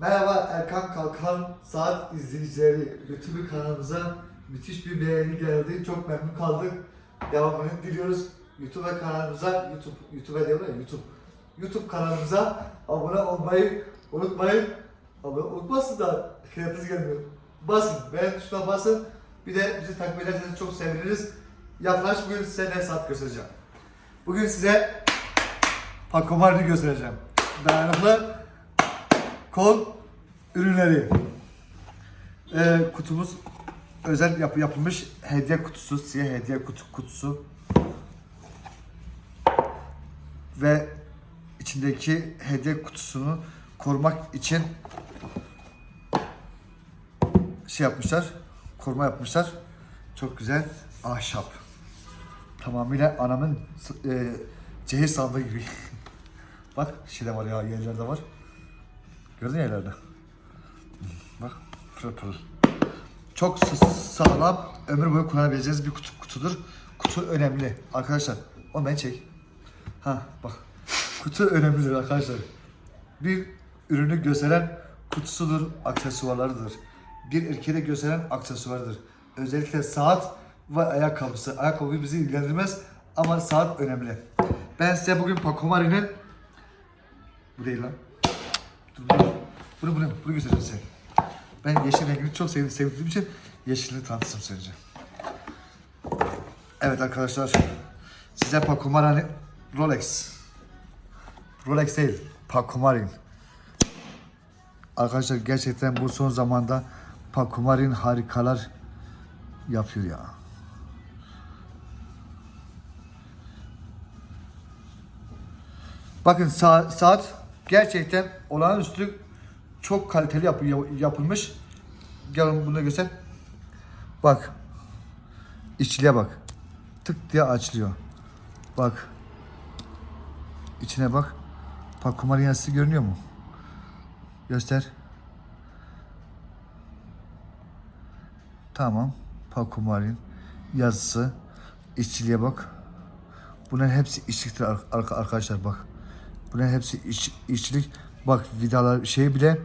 Merhaba Erkan Kalkan Saat izleyicileri. YouTube kanalımıza müthiş bir beğeni geldi. Çok memnun kaldık. Devamını diliyoruz. YouTube kanalımıza, YouTube, YouTube'a değil mi? YouTube. YouTube kanalımıza abone olmayı unutmayın. Abone unutmasın da kıyafet gelmiyor. Basın, beğen tuşuna basın. Bir de bizi takip ederseniz çok seviniriz. Yaklaş bugün size ne hesap göstereceğim. Bugün size Pakomar'ı göstereceğim. Dayanıklı kol ürünleri. Ee, kutumuz özel yap yapılmış hediye kutusu, siyah hediye kutu kutusu. Ve içindeki hediye kutusunu korumak için şey yapmışlar, koruma yapmışlar. Çok güzel ahşap. Tamamıyla anamın e, cehir sandığı gibi. Bak şey de var ya yerlerde var. Gördün ya yerlerde. Bak pırıl pırıl. Çok sağlam ömür boyu kullanabileceğiniz bir kutu, kutudur. Kutu önemli arkadaşlar. O beni çek. Ha bak. Kutu önemlidir arkadaşlar. Bir ürünü gösteren kutusudur, aksesuarlarıdır. Bir erkeği de gösteren aksesuarıdır. Özellikle saat ve ayakkabısı. Ayakkabı bizi ilgilendirmez ama saat önemli. Ben size bugün Pacomari'nin bu değil lan. Dur, dur. Bunu bunu bunu göstereceğim size. Ben yeşil rengini çok sevdiğim, sevdiğim için yeşilini tanıtım söyleyeceğim. Evet arkadaşlar. Size Pacomari Rolex. Rolex değil. Pacomarin. Arkadaşlar gerçekten bu son zamanda Pacomarin harikalar yapıyor ya. Bakın sa- saat gerçekten olağanüstü çok kaliteli yap- yapılmış. Gelin bunu göster. Bak. İçliğe bak. Tık diye açılıyor. Bak. İçine bak. Pakumar yazısı görünüyor mu? Göster. Tamam. Pakumar'ın yazısı. İşçiliğe bak. Bunların hepsi işçiliktir ar- ar- arkadaşlar bak. Bunların hepsi iş, işçilik. Bak vidalar şey bile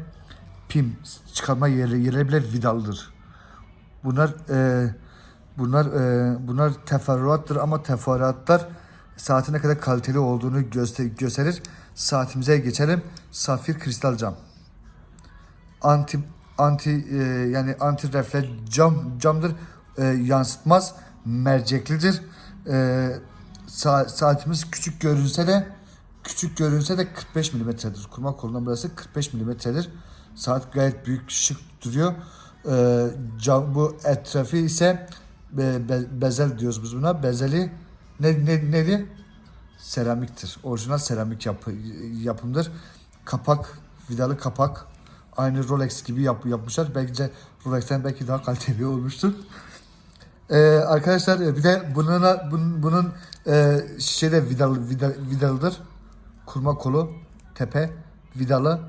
pim çıkarma yeri yerleri bile vidalıdır. Bunlar e, bunlar e, bunlar teferruattır ama teferruatlar saatin ne kadar kaliteli olduğunu göster gösterir. Saatimize geçelim. Safir kristal cam. Anti anti e, yani anti refleks cam camdır. E, yansıtmaz. Merceklidir. E, sa- saatimiz küçük görünse de küçük görünse de 45 milimetredir. Kurma kolundan burası 45 milimetredir. Saat gayet büyük şık duruyor. E, cam, bu etrafı ise be- be- bezel diyoruz biz buna. Bezeli ne, ne, neydi? Seramiktir. Orijinal seramik yapı, yapımdır. Kapak, vidalı kapak. Aynı Rolex gibi yap, yapmışlar. De Rolex'ten belki daha kaliteli olmuştur. Ee, arkadaşlar bir de bunun bunun, bunun e, şeyde vidalı, vida- vidalıdır. Kurma kolu, tepe, vidalı.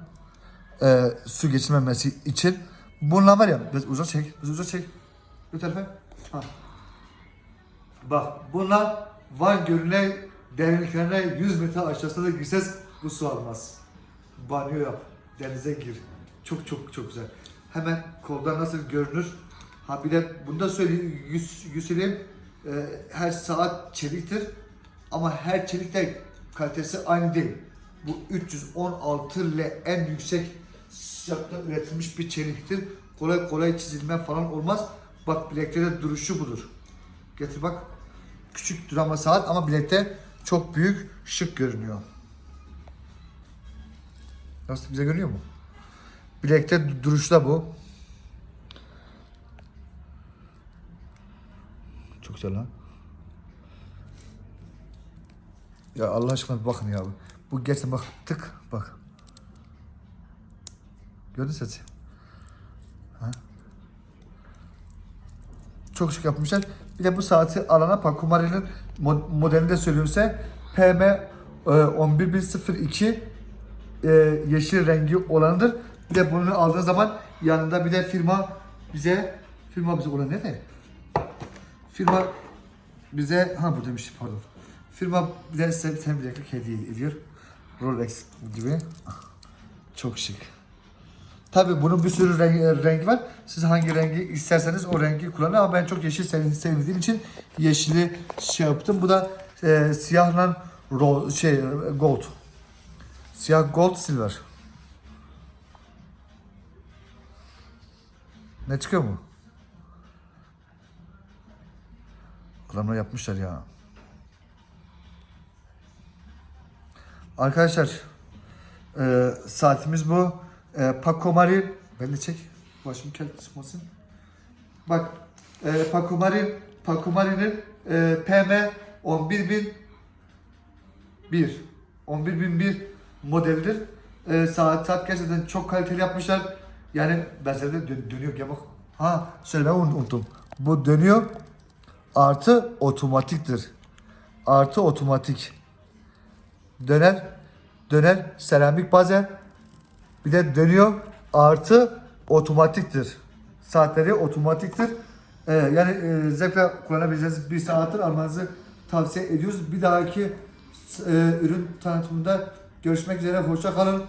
E, su geçirmemesi için. Bunlar var ya, biraz uzak çek, biraz uzak çek. Bu tarafa. Ha. Bak bunlar Van Gölü'ne derinliklerine 100 metre aşağısına da girseniz bu su almaz. Banyo yap, denize gir. Çok çok çok güzel. Hemen kolda nasıl görünür? Ha bir de bunu da söyleyeyim, yüz, yüz söyleyeyim. Her saat çeliktir ama her çelik de kalitesi aynı değil. Bu 316 ile en yüksek sıcakta üretilmiş bir çeliktir. Kolay kolay çizilme falan olmaz. Bak bilekte de duruşu budur. Getir bak. Küçük durama saat ama bilekte çok büyük şık görünüyor. Nasıl bize görünüyor mu? Bilekte du- duruşu da bu. Çok güzel lan. Ya Allah aşkına bir bakın ya. Bu gerçekten bak tık bak. Gördün sesi? Ha? Çok şık yapmışlar. Bir de bu saati alana Pakumari'nin mo- modelinde söylüyorsa PM e, 11102 e, yeşil rengi olanıdır. Bir de bunu aldığınız zaman yanında bir de firma bize firma bize olan ne de? Firma bize ha buradaymış pardon. Firma bize sen, sen bileklik hediye ediyor. Rolex gibi. Çok şık. Tabii bunun bir sürü rengi, rengi var. Siz hangi rengi isterseniz o rengi kullanın ama ben çok yeşil sev- sevdiğim için yeşili şey yaptım. Bu da e, siyahla ro- şey gold. Siyah gold silver. Ne çıkıyor mu? Adamlar yapmışlar ya. Arkadaşlar e, saatimiz bu. E, Paco Marin ben de çek. Başım kel çıkmasın. Bak e, Paco Marin Paco Marin'in e, PM 11001 11001 modelidir. E, saat saat gerçekten çok kaliteli yapmışlar. Yani ben de dö- dönüyor ya bak. Ha söylemeyi un- unuttum. Bu dönüyor artı otomatiktir. Artı otomatik. Döner döner seramik bazen bir de dönüyor artı otomatiktir. Saatleri otomatiktir. Ee, yani e, zevkle kullanabileceğiniz bir saattir almanızı tavsiye ediyoruz. Bir dahaki e, ürün tanıtımında görüşmek üzere. Hoşça kalın.